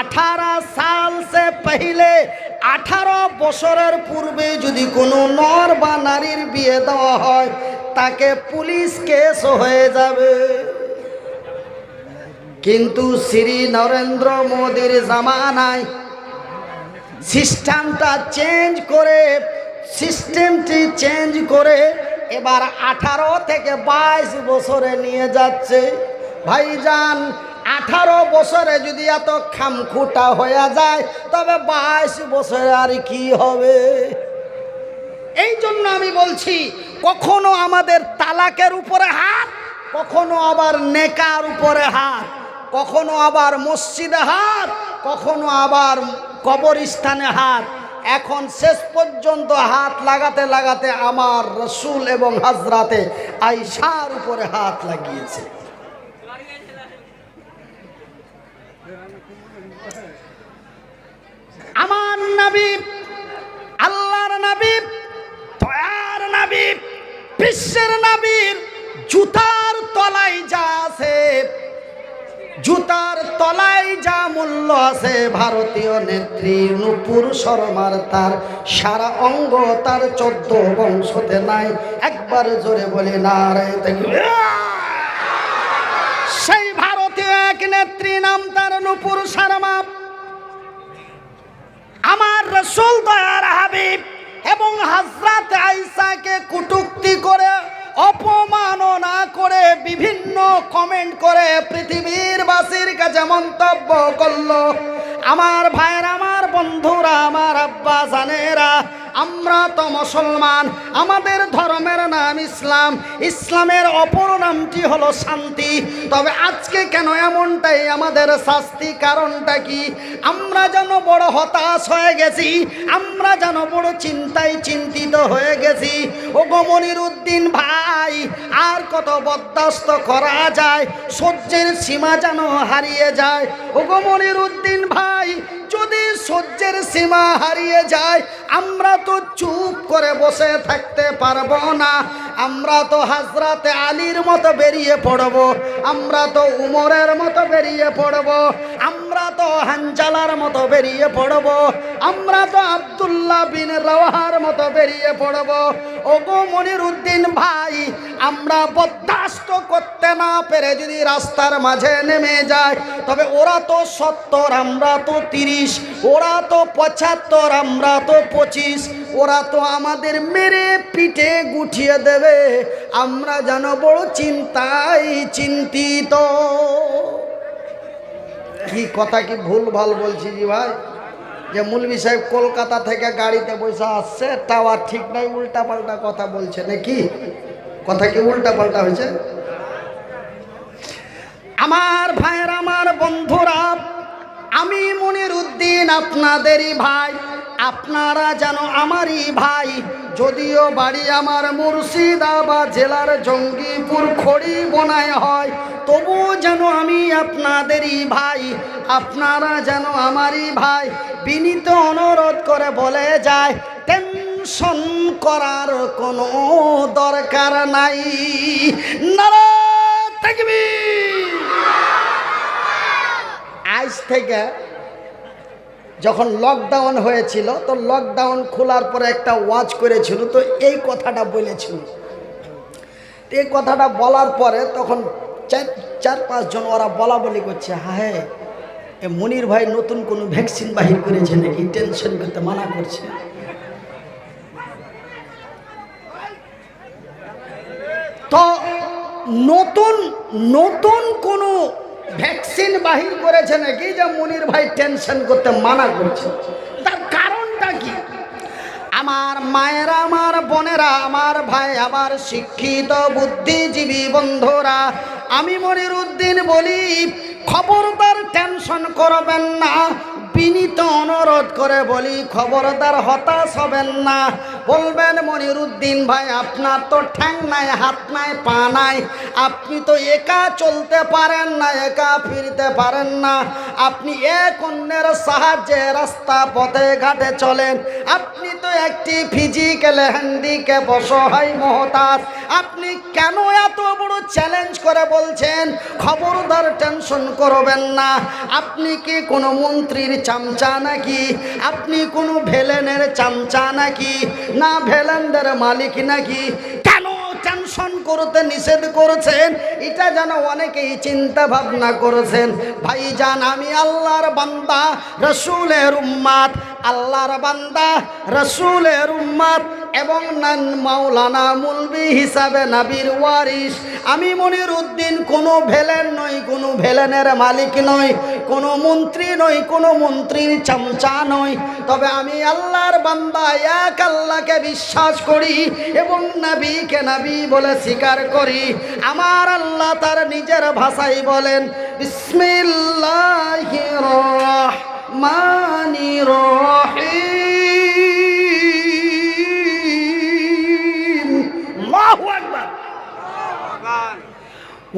আঠারো সাল সে পহিলে আঠারো বছরের পূর্বে যদি কোনো নর বা নারীর বিয়ে দেওয়া হয়, তাকে পুলিশ কেস হয়ে যাবে। কিন্তু শ্রী নরেন্দ্র মোদীর জামানায় সিস্টেমটা চেঞ্জ করে, সিস্টেমটি চেঞ্জ করে এবার আঠারো থেকে বাইশ বছরে নিয়ে যাচ্ছে। ভাইজান আঠারো বছরে যদি এত খামখুটা হয়ে যায়, তবে বাইশ বছরে আর কি হবে? এই জন্য আমি বলছি, কখনো আমাদের তালাকের উপরে হাত, কখনো আবার নেকার উপরে হাত, কখনো আবার মসজিদে হাত, কখনো আবার কবরস্থানে হাত। এখন শেষ পর্যন্ত হাত লাগাতে লাগাতে আমার রসুল এবং হাজরাতে আইসার উপরে হাত লাগিয়েছে। আমার নবী, আল্লাহর নবী, দয়ার নবী, বিশ্বের নবীর জুতার তলায় যা আছে, জুতার তলায় যা মূল্য আছে, ভারতীয় নেত্রী নুপুর শর্মার তার সারা অঙ্গ তার চোদ্দ বংশতে নাই। একবার জোরে বলে না সেই ভারতীয় এক নেত্রী নাম তার নুপুর শর্মা। রসুল দয়ার হাবিব এবং হাজরাত আইসাকে কুটুক্তি করে অপমাননা করে বিভিন্ন কমেন্ট করে পৃথিবীর বাসীর কাছে মন্তব্য করল। আমার ভাইয়ের, আমার বন্ধুরা, আমার আব্বা জানেরা আমরা তো মুসলমান, আমাদের ধর্মের নাম ইসলাম। ইসলামের অপর নামটি হলো শান্তি। তবে আজকে কেন এমনটাই? আমাদের শাস্তি কারণটা কি? আমরা যেন বড় হতাশ হয়ে গেছি, আমরা যেন বড় চিন্তায় চিন্তিত হয়ে গেছি। ও গমনির উদ্দিন ভাই, আর কত বরদাস্ত করা যায়? সহ্যের সীমা যেন হারিয়ে যায়। ও গমনির উদ্দিন ভাই যদি সহ্যের সীমা হারিয়ে যায়, আমরা তো চুপ করে বসে থাকতে পারব না। আমরা তো হাজরাতে আলীর মতো বেরিয়ে পড়ব। আমরা তো উমরের মতো বেরিয়ে পড়ব। আমরা তো হাঞ্জালার মতো বেরিয়ে পড়ব। আমরা তো আবদুল্লাহ বিন রওয়ার মতো বেরিয়ে পড়ব। ওগো মনির উদ্দিন ভাই, আমরা বরদাস্ত করতে না পেরে যদি রাস্তার মাঝে নেমে যায় তবে ওরা তো সত্তর, আমরা তো তিরিশ। ওরা তো পঁচাত্তর, আমরা তো পঁচিশ। ওরা তো আমাদের মেরে পিঠে গুঠিয়ে দেবে। আমরা যেন বড় চিন্তায় চিন্তিত। কি কথা, কি ভুল ভালো বলছি জি ভাই? যে মুলবি সাহেব কলকাতা থেকে গাড়িতে বসে আসছে টাওয়ার ঠিক নাই উল্টা পাল্টা কথা বলছে নাকি? কথা কি উল্টা পাল্টা হয়েছে? আমার ভাইয়ের, আমার বন্ধুরা আমি মনির উদ্দিন, আপনাদেরই ভাই। আপনারা যেন আমারই ভাই। যদিও বাড়ি আমার মুর্শিদাবাদ জেলার জঙ্গিপুর খড়ি বনায় হয় তবু যেন আমি আপনাদেরই ভাই। আপনারা যেন আমারই ভাই। বিনীত অনুরোধ করে বলে যায়, টেনশন করার কোনো দরকার নাই। নারা তাকবীর! আজ থেকে যখন লকডাউন হয়েছিল, তো লকডাউন খোলার পরে একটা ওয়াচ করেছিল, তো এই কথাটা বলেছিল। এই কথাটা বলার পরে তখন চার চার পাঁচজন ওরা বলা বলি করছে হ্যাঁ এ মনির ভাই নতুন কোনো ভ্যাকসিন বাহির করেছে নাকি? টেনশন করতে মানা করছে। তো নতুন নতুন কোনো ভ্যাকসিন বাহির করেছে নাকি যে মুনির ভাই টেনশন করতে মানা করছে? তার কারণটা কি? আমার মায়েরা, আমার বোনেরা, আমার ভাই, আমার শিক্ষিত বুদ্ধিজীবী বন্ধুরা, আমি মনির উদ্দিন বলি, খবরদার টেনশন করবেন না। বিনীত অনুরোধ করে বলি, খবরদার হতাশ হবেন না। বলবেন, মনিরুদ্দিন ভাই, আপনার তো ঠ্যাং নাই, হাত নাই, পা নাই। আপনি তো একা চলতে পারেন না, একা ফিরতে পারেন না। আপনি এক অন্যের সাহায্যে রাস্তা, পথে, ঘাটে চলেন। আপনি তো একটি ফিজিক্যাল হ্যান্ডিক্যাপ অসহায় মহতাজ। আপনি কেন এত বড় চ্যালেঞ্জ করে বলছেন? খবরদার টেনশন করবেন না। আপনি কি কোনো মন্ত্রীর চামচা নাকি? আপনি কোনো ভেলেনের চামচা নাকি? না ভেলেনদের মালিক নাকি? কেন টেনশন করতে নিষেধ করেছেন? এটা যেন অনেকেই চিন্তা ভাবনা করেছেন। ভাইজান, আমি আল্লাহর বান্দা, রসুলের উম্মাদ। আল্লাহর বান্দা, রসুলের উম্মাদ। এবং নান মাওলানা মুলবি হিসাবে নাবির ওয়ারিস আমি মনির উদ্দিন, কোনো ভেলেন নই, কোনো ভেলেনের মালিক নই, কোনো মন্ত্রী নই, কোনো মন্ত্রীর চামচা নই। তবে আমি আল্লাহর বান্দা, এক আল্লাহকে বিশ্বাস করি এবং নাবিকে নাবি বলে স্বীকার করি। আমার আল্লাহ তার নিজের ভাষাই বলেন, বিসমিল্লাহির রহমানির রহিম।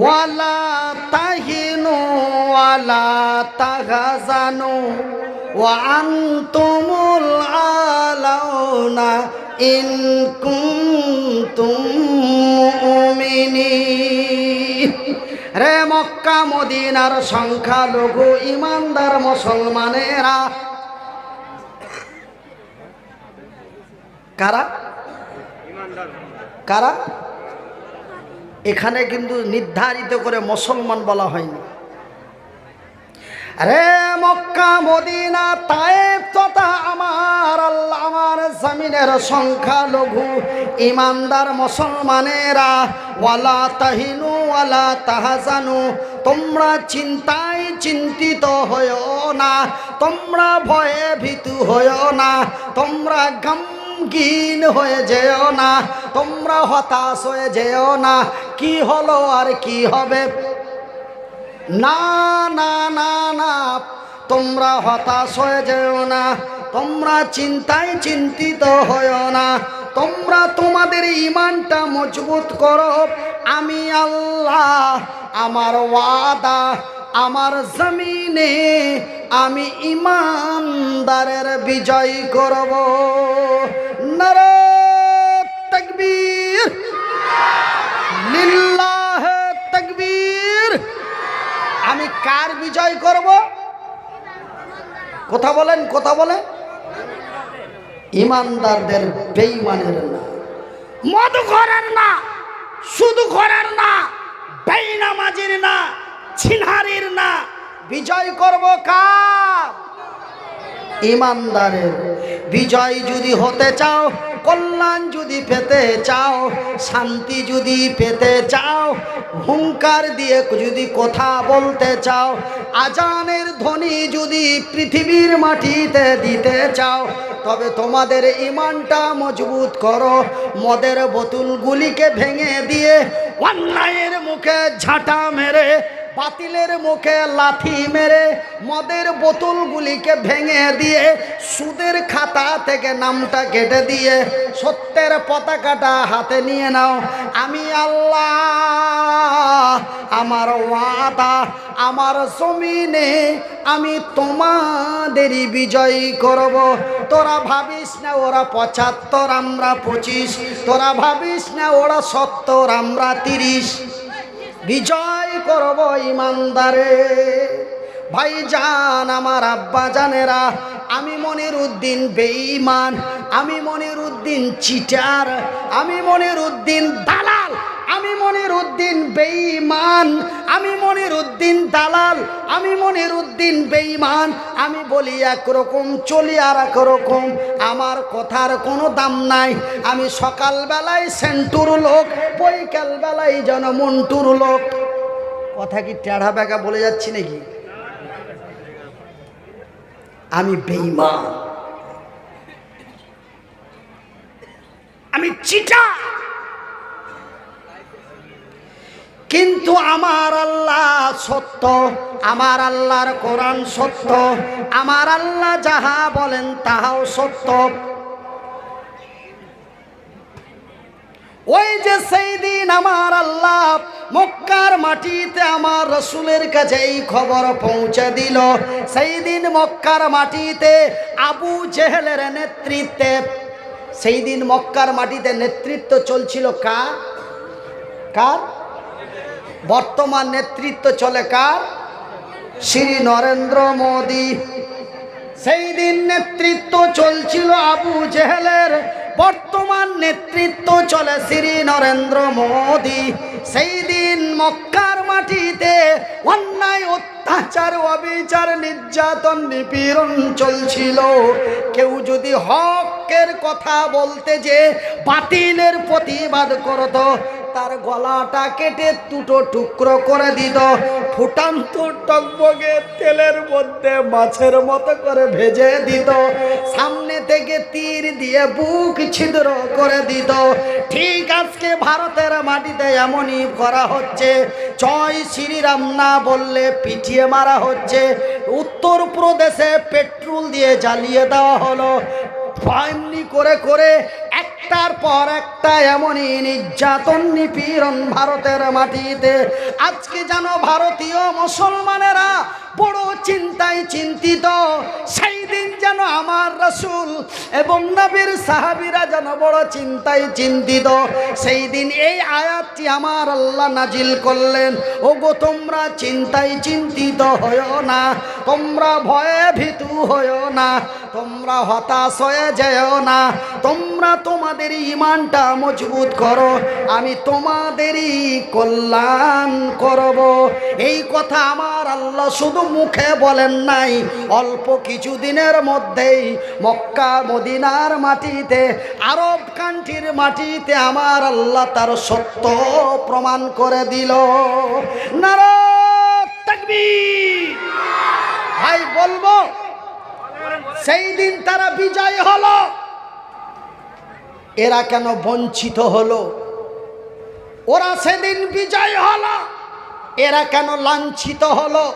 ওয়ালা তাহিনু ওয়ালা তাগাজানু ওয়া আনতুমুল আলাউনা ইন কুনতুম মুমিনিন রে মক্কা মদিনার সংখ্যালঘু ইমানদার মুসলমানেরা। কারা? কারা? এখানে কিন্তু নির্ধারিত করে মুসলমান বলা হয়নি। রে মক্কা, মদিনা তায়েব তথা আমার আল্লাহ, আমার জমিনের সংখ্যা লঘু ইমানদার মুসলমানেরা, ওয়ালা তাহিনু, ওয়ালা তাহাজানু, তোমরা চিন্তায় চিন্তিত হয়েও না, তোমরা ভয়ে ভীতু হয়েও না, তোমরা গম গিন হয়ে যেও না, তোমরা হতাশ হয়ে যেও না, কি হলো আর কি হবে? না না না না, তোমরা হতাশ হয়ে যেও না, তোমরা চিন্তায় চিন্তিত হয়েও না, তোমরা তোমাদের ইমানটা মজবুত করো। আমি আল্লাহ, আমার ওয়াদা, আমার জমিনে আমি ইমানদারের বিজয় করব। নর তকবীর। লিল্লাহ তকবীর। আমি কার বিজয় করব? কথা বলেন কথা বলে ইমানদারদের বেঈমানের না। মধু ঘরের না শুধু ঘরের না বেইনামাজির না ছিনহারির না। বিজয় করব কার? ইমানদারের বিজয় যদি হতে চাও, কল্যাণ যদি পেতে চাও, শান্তি যদি পেতে চাও, হুঙ্কার দিয়ে যদি কথা বলতে চাও, আজানের ধ্বনি যদি পৃথিবীর মাটিতে দিতে চাও, তবে তোমাদের ইমানটা মজবুত করো, মদের বোতলগুলিকে ভেঙে দিয়ে অন্যায়ের মুখে ঝাঁটা মেরে বাতিলের মুখে লাথি মেরে মদের বোতলগুলিকে ভেঙে দিয়ে সুদের খাতা থেকে নামটা কেটে দিয়ে সত্যের পতাকাটা হাতে নিয়ে নাও। আমি আল্লাহ, আমার ওয়াদা, আমার জমিনে আমি তোমাদেরই বিজয়ী করব। তোরা ভাবিস না ওরা পঁচাত্তর, আমরা পঁচিশ। তোরা ভাবিস না ওরা সত্তর, আমরা তিরিশ। বিজয় করব ইমানদারে। ভাই জান আমার আব্বা জানেরা, আমি মনির উদ্দিন বেঈমান, আমি মনির উদ্দিন চিটার, আমি মনির উদ্দিন দালাল, আমি মনির উদ্দিন বেঈমান, আমি মনির উদ্দিন দালাল, আমি মনির উদ্দিন বেঈমান, আমি বলি একরকম, চলি আর একরকম আমার কথার কোনো দাম নাই। আমি সকালবেলায় সেন্টুর লোক বৈকাল বেলায় যেন মন্টুর লোক। কথা কি টেढ़া বেকা বলে যাচ্ছি নাকি? আমি বেঈমান। আমি চিটা কিন্তু আমার আল্লাহ সত্য, আমার আল্লাহর কোরআন সত্য, আমার আল্লাহ যাহা বলেন তাহাও সত্য। ওই যে সেই দিন আমার আল্লাহ মক্কার মাটিতে আমার রসুলের কাছে এই খবর পৌঁছে দিল। সেই দিন মক্কার মাটিতে আবু জেহেলের নেতৃত্বে, সেই দিন মক্কার মাটিতে নেতৃত্ব চলছিল কা কার? বর্তমান নেতৃত্ব চলে কার? শ্রী নরেন্দ্র মোদী। সেই দিন নেতৃত্ব চলছিল আবু জেহেলের, বর্তমান নেতৃত্ব চলে শ্রী নরেন্দ্র মোদী। সেই দিন মক্কার মাটিতে অন্যায়, অত্যাচার অবিচার, নির্যাতন, নিপীড়ন চলছিল। কেউ যদি হকের কথা বলতে যে বাতিলের প্রতিবাদ করত তার গলাটা কেটে দুটো টুকরো করে দিত। ফুটান্ত টকবগে তেলের মধ্যে মাছের মতো করে ভেজে দিত। সামনে থেকে তীর দিয়ে বুক ছিদ্র করে দিত। ঠিক আজকে ভারতের মাটিতে এমনই করা হচ্ছে। জয় শ্রীরাম না বললে পিটিয়ে মারা হচ্ছে। উত্তর প্রদেশে পেট্রোল দিয়ে জ্বালিয়ে দেওয়া হলো। এমনি করে করে একটার পর একটা এমনই নির্যাতন নিপীড়ন ভারতের মাটিতে। আজকে যেন ভারতীয় মুসলমানেরা বড় চিন্তায় চিন্তিত। সেই দিন যেন আমার রসুল এবং নবীর সাহাবিরা যেন বড় চিন্তায় চিন্তিত। সেই দিন এই আয়াতটি আমার আল্লাহ নাজিল করলেন ও গো তোমরা চিন্তায় চিন্তিত হয়েও না, তোমরা ভয়ে ভীতু হয়েও না, তোমরা হতাশ হয়ে যেও না, তোমরা তোমাদের ইমানটা মজবুত করো, আমি তোমাদেরই কল্যাণ করব। এই কথা আমার আল্লাহ শুধু মুখে বলেন নাই। অল্প কিছু দিনের মধ্যেই মক্কা, মদিনার মাটিতে, আরব কান্ট্রির মাটিতে আমার আল্লাহ তার সত্য প্রমাণ করে দিল। নারা ভাই, বলব, সেই দিন তারা বিজয় হলো। এরা কেন বঞ্চিত হলো? ওরা সেদিন বিজয় হলো। এরা কেন লাঞ্ছিত হলো?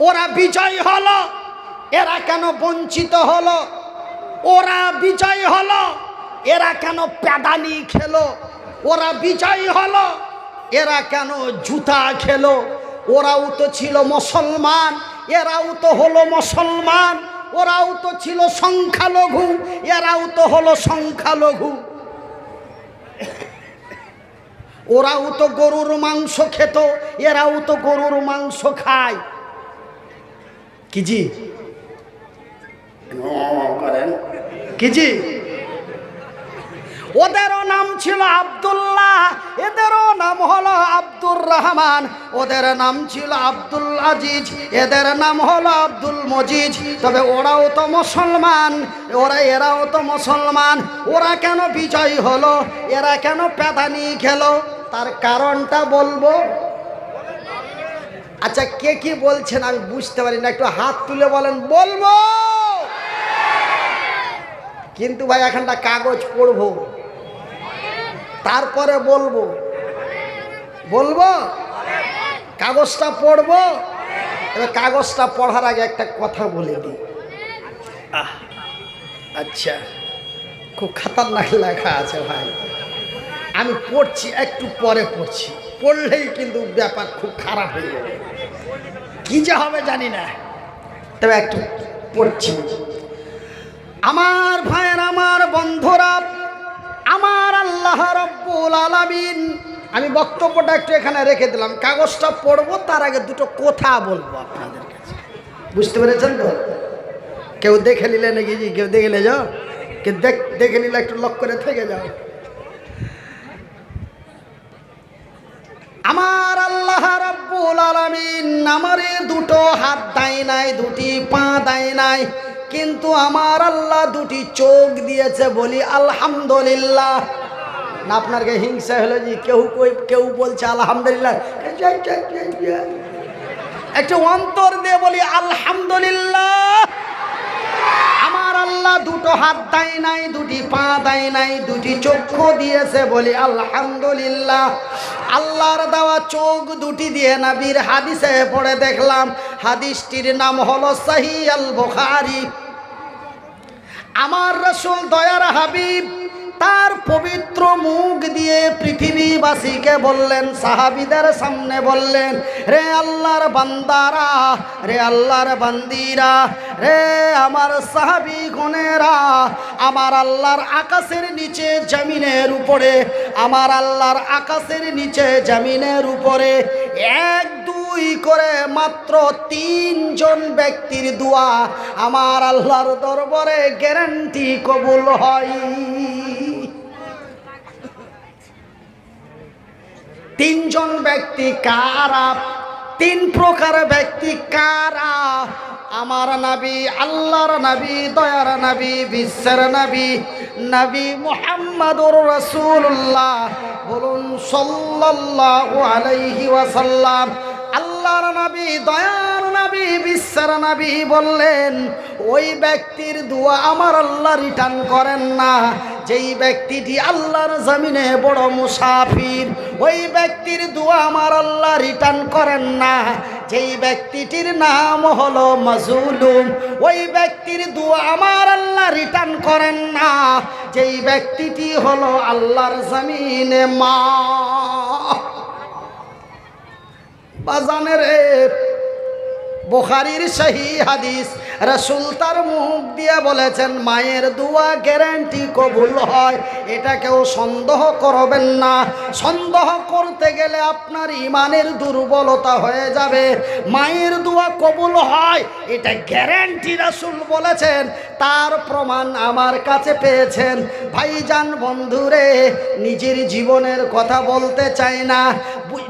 ওরা বিজয় হলো। এরা কেন বঞ্চিত হলো? ওরা বিজয় হলো। এরা কেন প্যাদানি খেলো? ওরা বিজয় হলো। এরা কেন জুতা খেলো? ওরাও তো ছিল মুসলমান। এরাও তো হলো মুসলমান। ওরাও তো ছিল সংখ্যালঘু। এরাও তো হলো সংখ্যালঘু। ওরাও তো গরুর মাংস খেত। এরাও তো গরুর মাংস খায়। কি জি করেন। কি জি ওদেরও নাম ছিল আব্দুল্লাহ এদেরও নাম হলো আব্দুর রহমান। ওদের নাম ছিল আব্দুল আজিজ এদের নাম হলো আব্দুল মজিজ। তবে ওরাও তো মুসলমান ওরা এরাও তো মুসলমান। ওরা কেন বিজয় হলো? এরা কেন প্যাদানি খেলো? তার কারণটা বলব আচ্ছা কে কি বলছেন আমি বুঝতে পারি না একটু হাত তুলে বলেন বলব। কিন্তু ভাই এখানটা কাগজ পড়ব। তারপরে বলব। বলব? কাগজটা পড়ব? এবার কাগজটা পড়ার আগে একটা কথা বলে দিই। আহ, আচ্ছা। খুব খাতারনাক লেখা আছে ভাই। আমি পড়ছি, একটু পরে পড়ছি। পড়লেই কিন্তু ব্যাপার খুব খারাপ হয়ে যাবে। কি যে হবে জানি না। তবে একটু পড়ছি। আমার ভাইয়ের, আমার বন্ধুরা, আমার আল্লাহ রব্বুল আলামিন, আমি বক্তব্যটা একটু এখানে রেখে দিলাম। কাগজটা পড়ব, তার আগে দুটো কথা বলব আপনাদের কাছে। বুঝতে পেরেছেন তো? কেউ দেখে নিলে নাকি? কেউ দেখে নিলে যাও। কেউ দেখ দেখে নিলে একটু লক করে থেকে যাও। আমার আল্লাহ রাব্বুল আলামিন আমারে দুটো হাত দেয় নাই, দুটি পা দেয় নাই, কিন্তু আমার আল্লাহ দুটি চোখ দিয়েছে বলি আলহামদুলিল্লাহ। না, আপনার কে হিংসা হলো যে কেউ কেউ বলছে আলহামদুলিল্লাহ। একটু অন্তর দিয়ে বলি আলহামদুলিল্লাহ। আমার আল্লাহ দুটো হাত দেয় নাই, দুটি পা দেয় নাই, দুটি চক্ষু দিয়েছে বলি আলহামদুলিল্লাহ। আল্লাহর দেওয়া চোখ দুটি দিয়ে নাবির হাদিসে পড়ে দেখলাম। হাদিসটির নাম হলো সাহি আল বুখারি আমার রসুল দয়ার হাবিব তার পবিত্র মুখ দিয়ে পৃথিবীবাসীকে বললেন, সাহাবিদের সামনে বললেন, রে আল্লাহর বান্দারা, রে আল্লাহর বান্দিরা রে আমার সাহাবি গণেরা, আমার আল্লাহর আকাশের নিচে, জমিনের উপরে, আমার আল্লাহর আকাশের নিচে, জমিনের উপরে এক, দুই করে মাত্র তিনজন ব্যক্তির দোয়া আমার আল্লাহর দরবারে গ্যারান্টি কবুল হয়। তিনজন ব্যক্তি কারা? তিন প্রকার ব্যক্তি কারা? আমার নাবি, আল্লাহর নাবি, দয়ার নাবি, বিশ্বের নাবি, নবী মুহাম্মাদুর রাসূলুল্লাহ। বলুন সাল্লাল্লাহু আলাইহি ওয়াসাল্লাম, আল্লাহর নবী, দয়ার নবী বিশ্বের নবী বললেন, ওই ব্যক্তির দোয়া আমার আল্লাহ রিটার্ন করেন না। যেই ব্যক্তিটি আল্লাহর জমিনে বড় মুসাফির, ওই ব্যক্তির দোয়া আমার আল্লাহ রিটার্ন করেন না। যেই ব্যক্তিটির নাম হলো মাজুলুম, ওই ব্যক্তির দোয়া আমার আল্লাহ রিটার্ন করেন না। যেই ব্যক্তিটি হলো আল্লাহর জমিনে মা। বাজানের বোখারির শাহী হাদিস রসুল তার মুখ দিয়ে বলেছেন, মায়ের দোয়া গ্যারান্টি কবুল হয়। এটা কেউ সন্দেহ করবেন না। সন্দেহ করতে গেলে আপনার ইমানের দুর্বলতা হয়ে যাবে। মায়ের দোয়া কবুল হয়, এটা গ্যারান্টি রসুল বলেছেন। তার প্রমাণ আমার কাছে পেয়েছেন। ভাইজান বন্ধুরে, নিজের জীবনের কথা বলতে চাই না।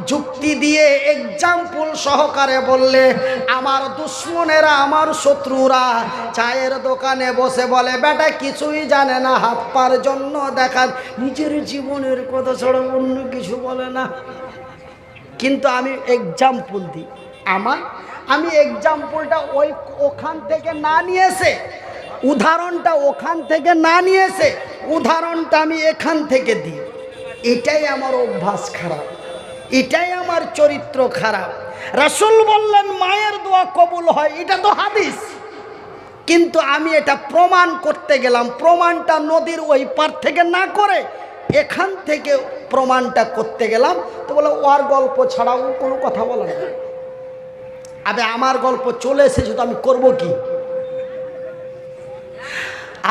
যুক্তি দিয়ে এক্সাম্পল সহকারে বললে, আমার দুশ্মনেরা আমার শত্রুরা চায়ের দোকানে বসে বলে, বেটা, কিছুই জানে না, হাত পার জন্য দেখান, নিজের জীবনের কথা ছাড়া অন্য কিছু বলে না। কিন্তু আমি এক্সাম্পল দিই। আমার, আমি এক্সাম্পলটা ওই ওখান থেকে না নিয়েছে, উদাহরণটা ওখান থেকে না নিয়েছে, উদাহরণটা আমি এখান থেকে দিই। এটাই আমার অভ্যাস খারাপ, এটাই আমার চরিত্র খারাপ। রাসূল বললেন, মায়ের দোয়া কবুল হয়। এটা তো হাদিস। কিন্তু আমি এটা প্রমাণ করতে গেলাম, প্রমাণটা নদীর ওই পার থেকে না করে এখান থেকে প্রমাণটা করতে গেলাম। তো বলে ওর গল্প ছাড়াও কোনো কথা বলা না। আবে, আমার গল্প চলে এসেছে, তো আমি করব কি?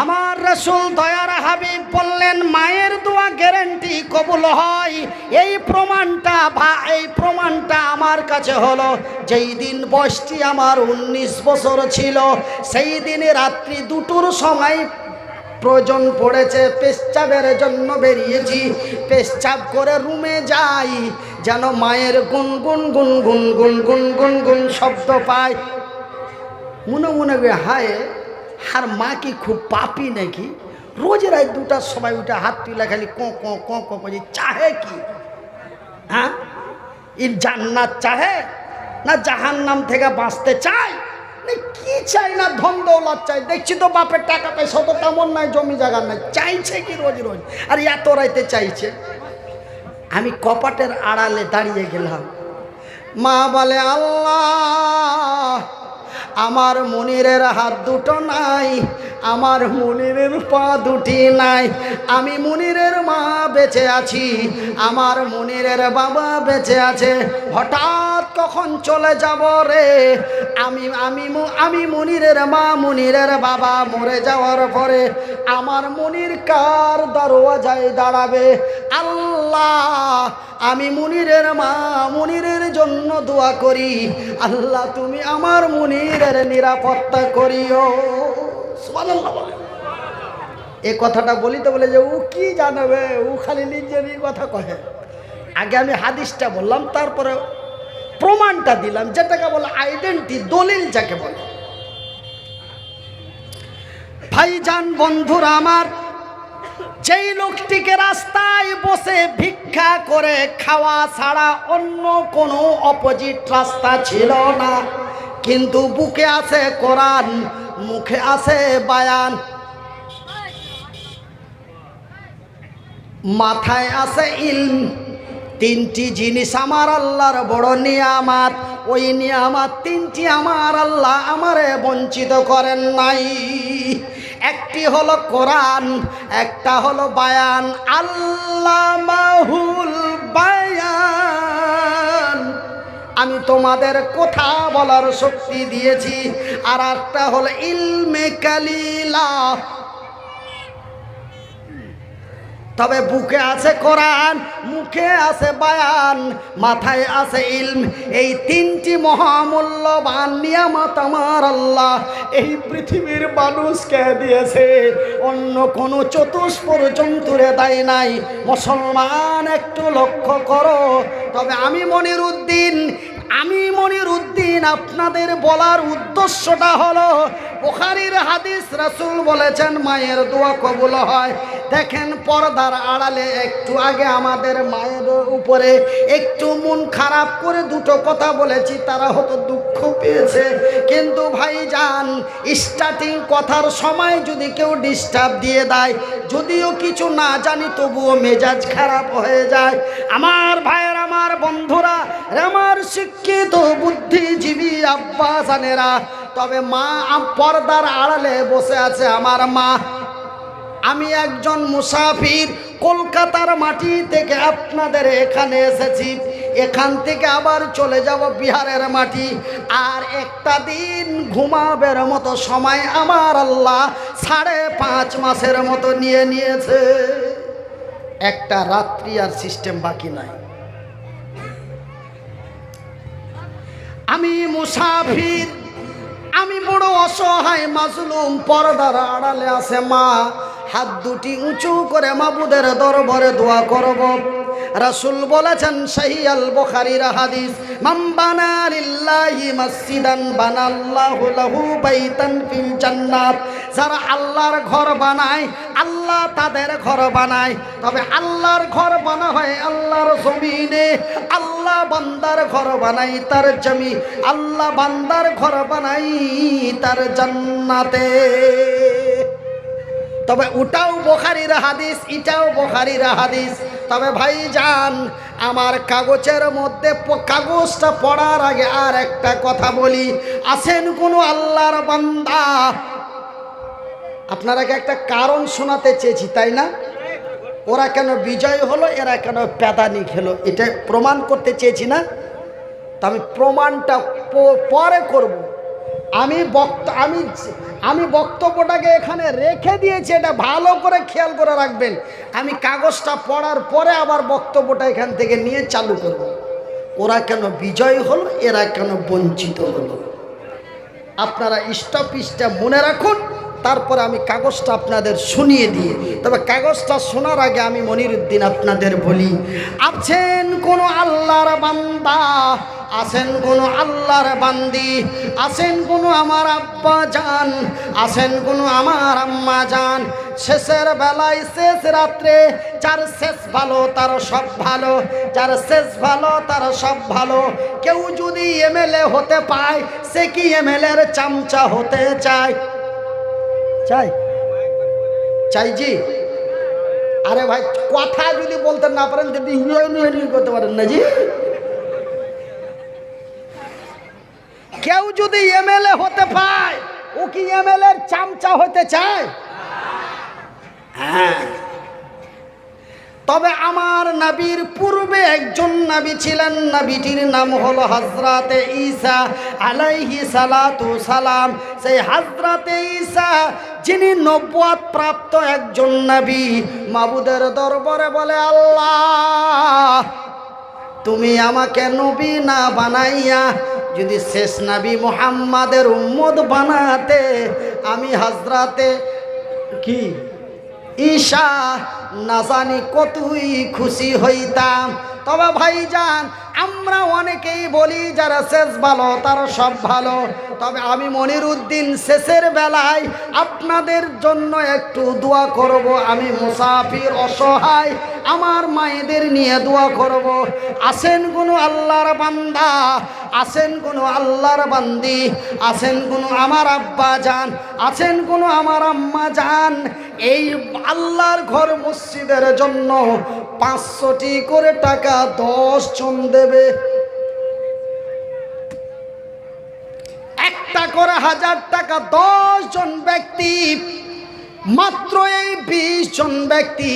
আমার রসুল দয়ার হাবিব বললেন, মায়ের দোয়া গ্যারেন্টি কবুল হয়। এই প্রমাণটা বা এই প্রমাণটা আমার কাছে হলো, যেই দিন বয়সটি আমার ১৯ বছর ছিল, সেই দিনে রাত্রি দুটোর সময় প্রয়োজন পড়েছে পেশচাবের জন্য বেরিয়েছি। পেশচাব করে রুমে যাই, যেন মায়ের গুন গুন গুন গুন গুন গুন গুন গুন শব্দ পায়। মনে মনে হায় আর মা কি খুব পাপি নাকি? রোজ রাত দুটার সময় উঠে হাত তুলে খালি ক ক ক ক করে চাহে কি? হ্যাঁ? এর জান্নাত চাহে না জাহান নাম থেকে বাঁচতে চায়? না কি চাই না ধন দৌলত চাই দেখছি তো বাপের টাকা পয়সা তো তেমন নাই, জমি জায়গা নাই। চাইছে কি রোজ রোজ? আর এত রাইতে চাইছে। আমি কপাটের আড়ালে দাঁড়িয়ে গেলাম। মা বলে, আল্লাহ আমার মনিরের হাত দুটো নাই, আমার মনিরের পা দুটি নাই। আমি মনিরের মা বেঁচে আছি, আমার মনিরের বাবা বেঁচে আছে। হঠাৎ কখন চলে যাব রে? আমি আমি আমি মনিরের মা, মনিরের বাবা মরে যাওয়ার পরে আমার মনির কার দরওয়াজায় দাঁড়াবে? আল্লাহ, আমি মুনিরের মা, মুনিরের জন্য দোয়া করি। আল্লাহ, তুমি আমার মুনিরের নিরাপত্তা করিও। এ কথাটা বলি তো বলে যে, ও কি জানাবে? ও খালি নিজেরই কথা কহে। আগে আমি হাদিসটা বললাম, তারপরে প্রমাণটা দিলাম, যেটাকে বলে আইডেন্টি দলিল যাকে বলে। ভাইজান, বন্ধুরা আমার, যেই লোকটিকে রাস্তায় বসে ভিক্ষা করে খাওয়া ছাড়া অন্য কোনো অপোজিট রাস্তা ছিল না। কিন্তু বুকে আছে কোরআন, মুখে আছে বায়ান। মাথায় আছে ইলম। তিনটি জিনিস আমার আল্লাহর বড় নিয়ামাত। ওই নিয়ামাত তিনটি আমার আল্লাহ আমারে বঞ্চিত করেন নাই। একটি হলো কোরআন, একটা হলো বায়ান। আল্লাহ বায়ান। আমি তোমাদের কথা বলার শক্তি দিয়েছি। আর একটা হলো ইলমে কালিলা তবে বুকে আছে কোরআন, মুখে আছে বায়ান, মাথায় আছে ইলম। এই তিনটি মহামূল্যবান নিয়ামত আমার আল্লাহ। এই পৃথিবীর মানুষকে দিয়েছে? অন্য কোনো চতুষ্পর জন্তুরে দেয় নাই। মুসলমান একটু লক্ষ্য করো। তবে আমি মনির উদ্দিন আমি মনির উদ্দিন আপনাদের বলার উদ্দেশ্যটা হলো, বুখারির হাদিস রাসুল বলেছেন, মায়ের দোয়া কবুল হয়। দেখেন, পর্দার আড়ালে একটু আগে আমাদের মায়ের উপরে একটু মন খারাপ করে দুটো কথা বলেছি, তারা হয়তো দুঃখ পেয়েছে। কিন্তু ভাই যান স্টার্টিং কথার সময় যদি কেউ ডিস্টার্ব দিয়ে দেয়, যদিও কিছু না জানি, তবুও মেজাজ খারাপ হয়ে যায়। আমার ভাইয়ের, আমার বন্ধুরা, আমার শিক্ষিত বুদ্ধিজীবী আব্বা জানেরা তবে মা পর্দার আড়ালে বসে আছে আমার মা। আমি একজন মুসাফির, কলকাতার মাটি থেকে আপনাদের এখানে এসেছি। এখান থেকে আবার চলে যাব বিহারের মাটি। আর একটা দিন ঘুমাবের মতো সময় আমার আল্লাহ সাড়ে পাঁচ মাসের মতো নিয়ে নিয়েছে। একটা রাত্রি আর সিস্টেম বাকি নাই। আমি মুসাফির, আমি বড় অসহায় মাজলুম পর্দার আড়ালে আছে মা। হাত দুটি উঁচু করে মাবুদের দরবারে দোয়া করব। রাসুল বলেছেন সহিয়াল বুখারীর হাদিস, মান বানা লিল্লাহি মসজিদান বানাল্লাহু লাহু বাইতান ফিল জান্নাত। যারা আল্লাহর ঘর বানায়, আল্লাহ তাদের ঘর বানায়। তবে আল্লাহর ঘর বানা হয় আল্লাহর জমিনে। আল্লাহ বান্দার ঘর বানাই তার জমি। আল্লাহ বান্দার ঘর বানাই তার জান্নাতে। তবে ওটাও বোখারির হাদিস, এটাও বোখারির হাদিস। তবে ভাই যান আমার কাগজের মধ্যে কাগজটা পড়ার আগে আর একটা কথা বলি। আছেন কোনো আল্লাহর বান্দা? আপনারাকে একটা কারণ শোনাতে চেয়েছি, তাই না? ওরা কেন বিজয় হলো, এরা কেন প্যাদানি খেলো, এটা প্রমাণ করতে চেয়েছি না? তা আমি প্রমাণটা পরে করব। আমি বক্ত আমি আমি বক্তব্যটাকে এখানে রেখে দিয়েছি, এটা ভালো করে খেয়াল করে রাখবেন। আমি কাগজটা পড়ার পরে আবার বক্তব্যটা এখান থেকে নিয়ে চালু করব। ওরা কেন বিজয় হলো, এরা কেন বঞ্চিত হলো? আপনারা স্টপিসটা মনে রাখুন। তারপরে আমি কাগজটা আপনাদের শুনিয়ে দিয়ে তবে কাগজটা শোনার আগে আমি মনিরুদ্দিন আপনাদের বলি, আছেন কোন আল্লাহর বান্দা? আছেন কোন আল্লাহর বান্দি? আছেন কোন আমার আব্বা যান আছেন কোন আমার আম্মা যান শেষের বেলায় শেষ রাত্রে যার শেষ ভালো, তার সব ভালো। যার শেষ ভালো, তার সব ভালো। কেউ যদি এমএলএ হতে পায়, সে কি এমএলএর চামচা হতে চায়? চাই? জি? আরে ভাই, কথা যদি বলতে না পারেন, যদি করতে পারেন না জি? কেউ যদি এমএলএ হতে পায়, ও কি এমএলএ চামচা হতে চায়? হ্যাঁ। তবে আমার নাবির পূর্বে একজন নাবি ছিলেন, নাবিটির নাম হলো হজরতে ঈসা আলাইহি সালাতু সালাম। সেই হজরতে ঈসা যিনি নব্বত প্রাপ্ত একজন নবী, মাবুদের দরবারে বলে, আল্লাহ, তুমি আমাকে নবী না বানাইয়া যদি শেষ নবী মোহাম্মদের উম্মদ বানাতে, আমি হাজরাতে কি? ঈশা, না জানি কতই খুশি হইতাম। তবে ভাইজান, আমরা অনেকেই বলি যারা শেষ ভালো, তারা সব ভালো। তবে আমি মনির উদ্দিন শেষের বেলায় আপনাদের জন্য একটু দোয়া করব। আমি মুসাফির অসহায়, আমার মায়েদের নিয়ে দোয়া করব। আসেন কোনো আল্লাহর বান্দা আসেন কোনো আল্লাহর বান্দি আসেন কোনো আমার আব্বা যান আছেন কোনো আমার আম্মা যান এই আল্লাহর ঘর মসজিদের জন্য পাঁচশোটি করে টাকা দশ জন দেবে। একটা করে হাজার টাকা দশ জন ব্যক্তি, মাত্র এই বিশ জন ব্যক্তি